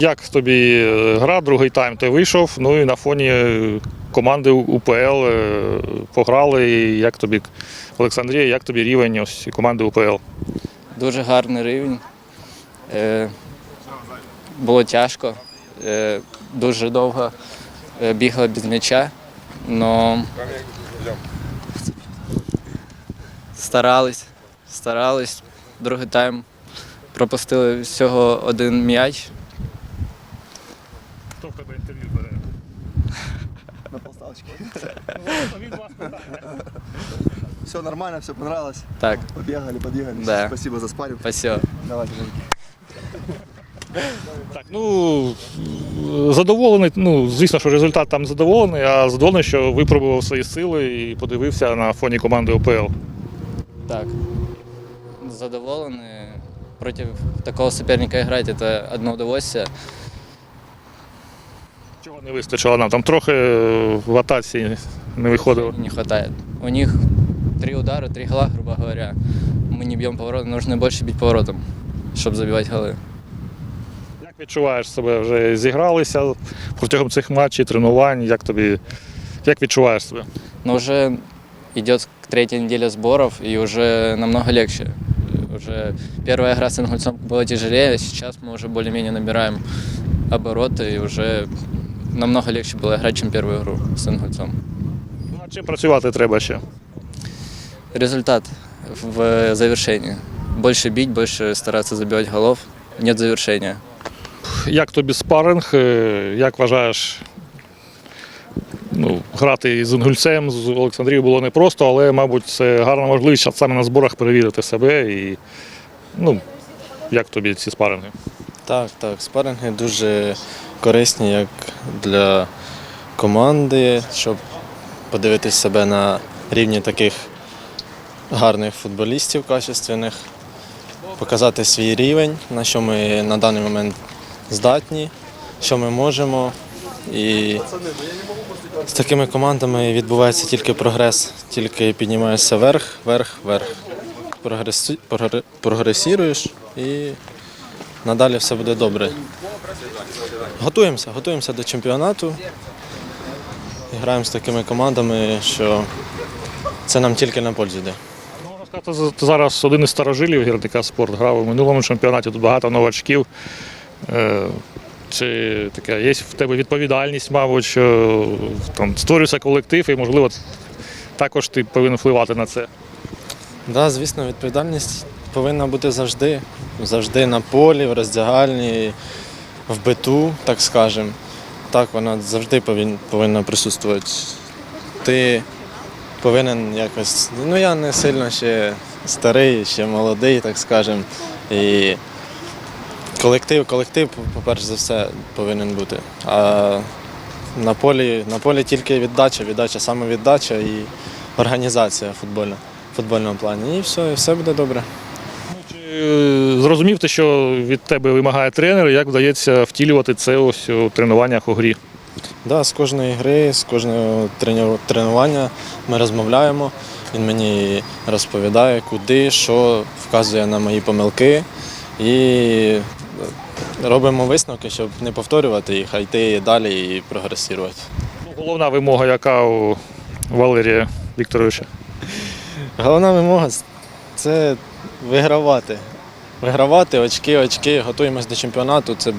Як тобі е, гра, другий тайм ти вийшов, ну і на фоні е, команди УПЛ е, пограли. І Як тобі, Олександрія, як тобі рівень ось команди УПЛ? Дуже гарний рівень. Було тяжко. Дуже довго бігали без м'яча. Но старались, старались. Другий тайм пропустили всього один м'яч. Хто в тебе інтерв'ю бере? На полставочке. Все нормально, все понравилось. Так, Побегали, подъехали. Да. Спасибо за спарринг. спасибо. Давайте. Так, ну задоволений. Ну, звісно, що результат там задоволений, а задоволений, що випробував свої сили і подивився на фоні команди УПЛ. Так. Задоволений. Против такого соперника играть это одно удовольствие. Чого не вистачило нам? Там трохи е, в атаці не виходило. Не хватает. У них три удара, три гола, грубо говоря. Мы не бьем поворотом, нужно больше бить поворотом, чтобы забивать голы. Як відчуваєш себе? Вже зігралися протягом цих матчів, тренувань? Як тобі як відчуваєш себе? Но уже идет третья неделя сборов, и уже намного легче. Уже первая игра с Ингульцом была тяжелее, а сейчас мы уже более-менее набираем обороты, и уже намного легче было играть, чем первую игру с Ингульцом. Ну, Над чим працювати треба ще? Результат в завершении. Больше бить, больше стараться забивать голов. Нет завершения. Як тобі спаринг? Е, Як вважаєш? Ну, грати з Інгульцем, з Олександрією було непросто, але, мабуть, це гарна можливість саме на зборах перевірити себе. І, ну, як тобі ці спаринги? Так, так, спаринги дуже корисні як для команди, щоб подивитись себе на рівні таких гарних футболістів качественних, показати свій рівень, на що ми на даний момент здатні, що ми можемо. І з такими командами відбувається тільки прогрес, тільки піднімаєшся вверх, вверх, вверх. Прогресу- Прогресіруєш і надалі все буде добре. Готуємося, готуємося до чемпіонату. І граємо з такими командами, що це нам тільки на пользу йде. Можна зараз один із старожилів гірника спорт грав у минулому чемпіонаті, тут багато новачків. Чи таке, є в тебе відповідальність, мабуть, що там створюється колектив і, можливо, також ти повинен впливати на це. Так, да, звісно, відповідальність повинна бути завжди. Завжди на полі, в роздягальні, в биту, так скажемо. Так, вона завжди повинна присутствувати. Ти повинен якось. Ну я не сильно ще старий, ще молодий, так скажемо. І колектив, колектив, по-перше за все, повинен бути. А на полі, на полі тільки віддача, віддача, саме віддача і організація футбольна, в футбольному плані. І все, і все буде добре. Е, зрозумів ти, що від тебе вимагає тренер, як вдається втілювати це ось у тренуваннях у грі? Да, з кожної гри, з кожного тренування ми розмовляємо. Він мені розповідає, куди, що, вказує на мої помилки. І робимо висновки, щоб не повторювати їх, а йти далі і прогресувати. Ну, Головна вимога, яка у Валерія Вікторовича. Головна вимога це вигравати. Вигравати очки, очки, готуємось до чемпіонату. Це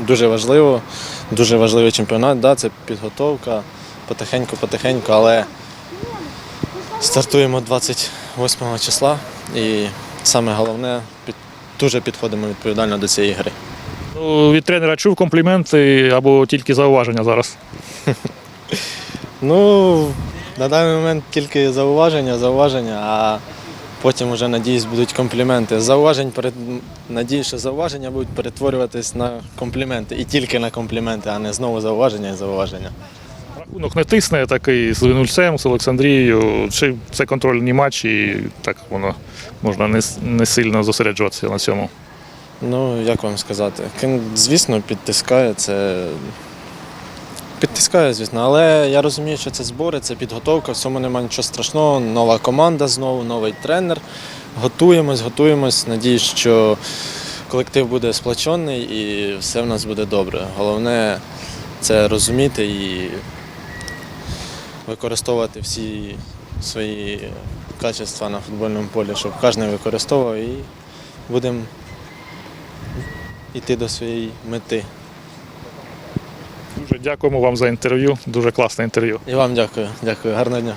дуже важливо. Дуже важливий чемпіонат, да, це підготовка потихеньку, потихеньку, але стартуємо 28 числа і саме головне дуже підходимо відповідально до цієї гри. Ну, від тренера чув компліменти або тільки зауваження зараз. Ну, на даний момент тільки зауваження, зауваження, а потім вже, надіюсь, будуть компліменти. Зауважень перед надіюсь, що зауваження будуть перетворюватись на компліменти. І тільки на компліменти, а не знову зауваження і зауваження. Рахунок не тисне такий з Винульцем, з Олександрією. Чи це контрольні матчі, і так воно можна не, не сильно зосереджуватися на цьому. Ну, як вам сказати? Кін- Звісно, підтискає це. Підтискає, звісно, але я розумію, що це збори, це підготовка, в цьому немає нічого страшного. Нова команда знову, новий тренер. готуємось, готуємось. Надіюсь, що колектив буде сплочений і все в нас буде добре. Головне це розуміти і використовувати всі свої качества на футбольному полі, щоб кожен використовував і будемо йти до своєї мети. Дуже дякуємо вам за інтерв'ю. Дуже класне інтерв'ю. І вам дякую. Дякую. Гарного дня.